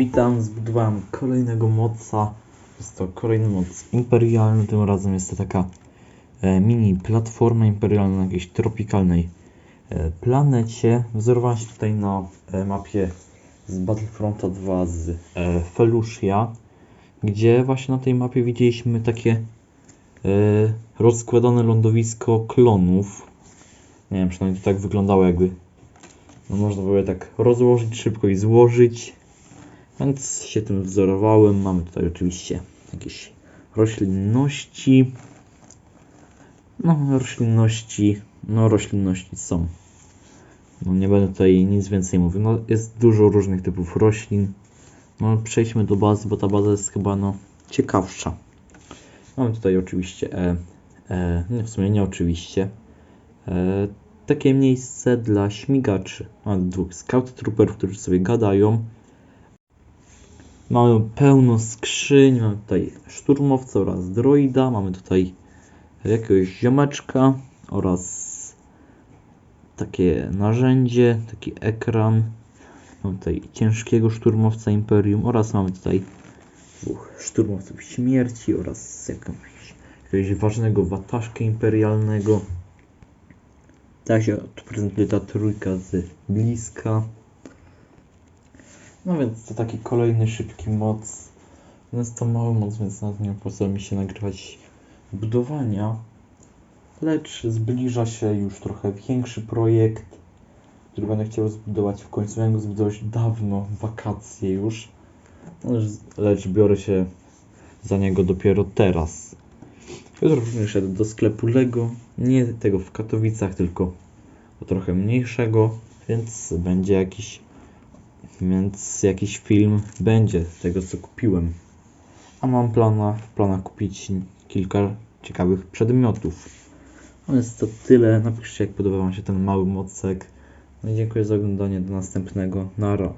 Witam, zbudowałem kolejnego moca. Jest to kolejny moc imperialny. Tym razem jest to taka e, mini platforma imperialna na jakiejś tropikalnej e, planecie. Wzorowałem się tutaj na e, mapie z Battlefronta 2 z e, Felucia, gdzie właśnie na tej mapie widzieliśmy takie e, rozkładane lądowisko klonów. Nie wiem, przynajmniej to tak wyglądało jakby no można było je tak rozłożyć szybko i złożyć. Więc się tym wzorowałem. Mamy tutaj oczywiście jakieś roślinności. No, roślinności. No, roślinności są. No, nie będę tutaj nic więcej mówił. No, jest dużo różnych typów roślin. No, przejdźmy do bazy, bo ta baza jest chyba no, ciekawsza. Mamy tutaj oczywiście, e, e, nie w sumie nie oczywiście, e, takie miejsce dla śmigaczy. Mamy dwóch scout trooperów, którzy sobie gadają. Mamy pełno skrzyń, mamy tutaj szturmowca oraz droida, mamy tutaj jakiegoś ziomeczka oraz takie narzędzie, taki ekran. Mamy tutaj ciężkiego szturmowca Imperium oraz mamy tutaj dwóch szturmowców śmierci oraz jakiegoś, jakiegoś ważnego wataszka imperialnego. Tak się tu prezentuje ta trójka z bliska. No więc to taki kolejny szybki moc. No Jest to mały moc, więc nad nie opłaca mi się nagrywać budowania. Lecz zbliża się już trochę większy projekt, który będę chciał zbudować w końcu. Miałem go zbudować dawno, wakacje już. Lecz, lecz biorę się za niego dopiero teraz. Jutro również jadę do sklepu Lego. Nie tego w Katowicach, tylko trochę mniejszego, więc będzie jakiś więc jakiś film będzie z tego co kupiłem. A mam plana, w planach kupić kilka ciekawych przedmiotów. No jest to tyle. Napiszcie jak podoba Wam się ten mały mocek. No i dziękuję za oglądanie. Do następnego. Nara.